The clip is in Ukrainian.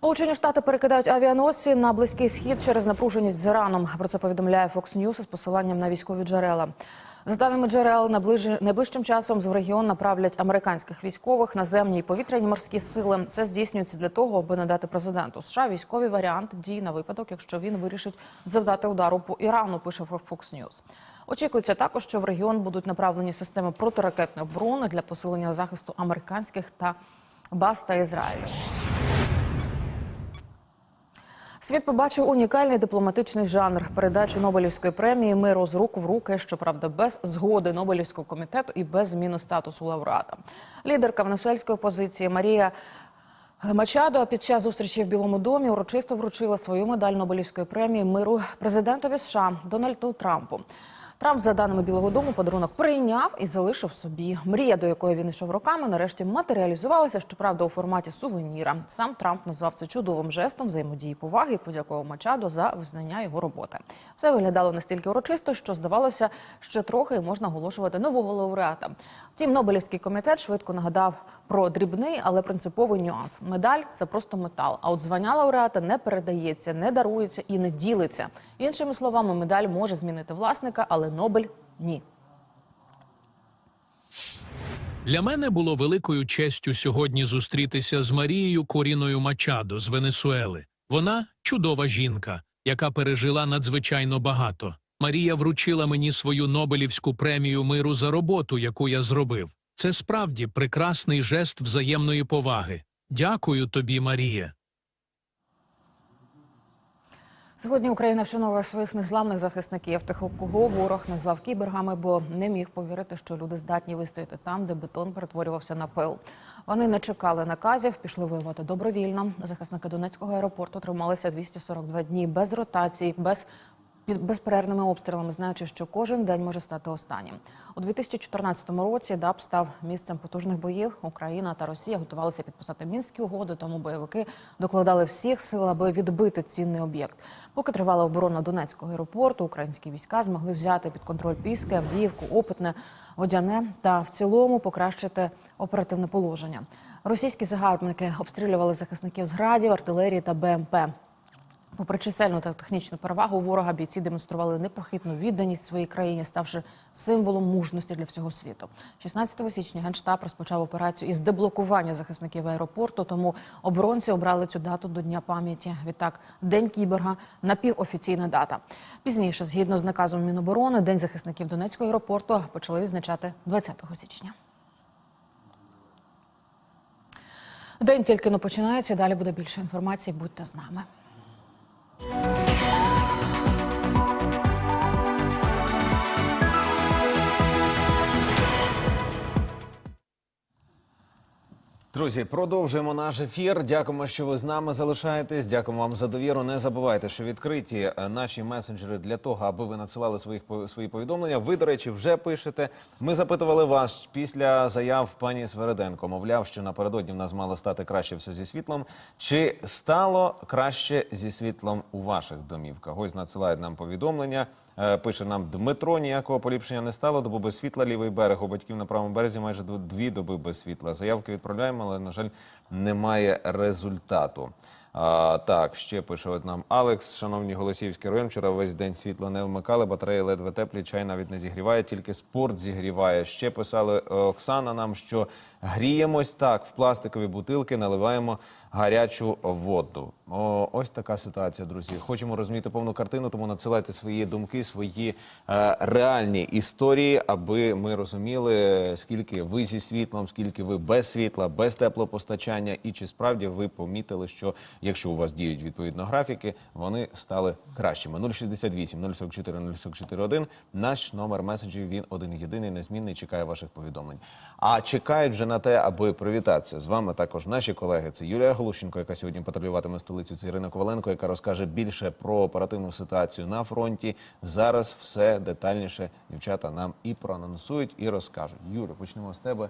Сполучені Штати перекидають авіаносці на близький схід через напруженість з Іраном. Про це повідомляє Fox News із посиланням на військові джерела. За даними джерел, найближчим часом в регіон направлять американських військових, наземні і повітряні морські сили. Це здійснюється для того, аби надати президенту США військовий варіант дій на випадок, якщо він вирішить завдати удару по Ірану. Пише Fox News. Очікується також, що в регіон будуть направлені системи протиракетної оборони для посилення захисту американських та баз та Ізраїлю. Світ побачив унікальний дипломатичний жанр передачу Нобелівської премії миру з рук в руки, щоправда, без згоди Нобелівського комітету і без зміни статусу лауреата. Лідерка венесуельської опозиції Марія Мачадо під час зустрічі в Білому домі урочисто вручила свою медаль Нобелівської премії миру президентові США Дональду Трампу. Трамп, за даними Білого Дому, подарунок прийняв і залишив собі. Мрія, до якої він йшов роками, нарешті матеріалізувалася, щоправда, у форматі сувеніра. Сам Трамп назвав це чудовим жестом взаємодії поваги і подякував Мачадо за визнання його роботи. Все виглядало настільки урочисто, що здавалося, що трохи можна оголошувати нового лауреата. Втім, Нобелівський комітет швидко нагадав про дрібний, але принциповий нюанс. Медаль це просто метал. А от звання лауреата не передається, не дарується і не ділиться. Іншими словами, медаль може змінити власника, але Нобель ні. Для мене було великою честю сьогодні зустрітися з Марією Коріною Мачадо з Венесуели. Вона чудова жінка, яка пережила надзвичайно багато. Марія вручила мені свою Нобелівську премію миру за роботу, яку я зробив. Це справді прекрасний жест взаємної поваги. Дякую тобі, Марія. Сьогодні Україна вшановує своїх незламних захисників, тих, кого ворог назвав кібергами, бо не міг повірити, що люди здатні вистояти там, де бетон перетворювався на пил. Вони не чекали наказів, пішли воювати добровільно. Захисники Донецького аеропорту трималися 242 дні без ротацій, без під безперервними обстрілами, знаючи, що кожен день може стати останнім. У 2014 році ДАП став місцем потужних боїв. Україна та Росія готувалися підписати мінські угоди, тому бойовики докладали всіх сил, аби відбити цінний об'єкт. Поки тривала оборона Донецького аеропорту, українські війська змогли взяти під контроль Піски, Авдіївку, Опитне, Водяне та в цілому покращити оперативне положення. Російські загарбники обстрілювали захисників з градів, артилерії та БМП. Попри чисельну та технічну перевагу ворога, бійці демонстрували непохитну відданість своїй країні, ставши символом мужності для всього світу. 16 січня генштаб розпочав операцію із деблокування захисників аеропорту. Тому оборонці обрали цю дату до дня пам'яті. Відтак, день кіберга напівофіційна дата. Пізніше, згідно з наказом Міноборони, день захисників Донецького аеропорту почали відзначати 20 січня. День тільки но починається. Далі буде більше інформації. Будьте з нами. Друзі, продовжуємо наш ефір. Дякуємо, що ви з нами залишаєтесь. Дякуємо вам за довіру. Не забувайте, що відкриті е, наші месенджери для того, аби ви надсилали своїх свої повідомлення. Ви, до речі, вже пишете. Ми запитували вас після заяв пані Свереденко. Мовляв, що напередодні в нас мало стати краще все зі світлом. Чи стало краще зі світлом у ваших домівках? Ось надсилають нам повідомлення. Е, Пише нам Дмитро, ніякого поліпшення не стало. Добу без світла, лівий берег. У батьків на правому березі майже дві доби без світла. Заявки відправляємо, але, на жаль, немає результату. А, так, ще пише от нам Алекс, шановні Голосіївський район. Вчора весь день світла не вмикали, батареї ледве теплі, чай навіть не зігріває, тільки спорт зігріває. Ще писали е, Оксана нам, що гріємось так, в пластикові бутилки наливаємо гарячу воду. О, ось така ситуація, друзі. Хочемо розуміти повну картину, тому надсилайте свої думки, свої е, реальні історії, аби ми розуміли, скільки ви зі світлом, скільки ви без світла, без теплопостачання, і чи справді ви помітили, що якщо у вас діють відповідно графіки, вони стали кращими. 068 044 044 1. Наш номер меседжів він один єдиний, незмінний. Чекає ваших повідомлень. А чекають вже на те, аби привітатися з вами. Також наші колеги. Це Юлія Голущенко, яка сьогодні патрулюватиме столицю. Це Ірина Коваленко, яка розкаже більше про оперативну ситуацію на фронті. Зараз все детальніше дівчата нам і проанонсують, і розкажуть. Юля, почнемо з тебе.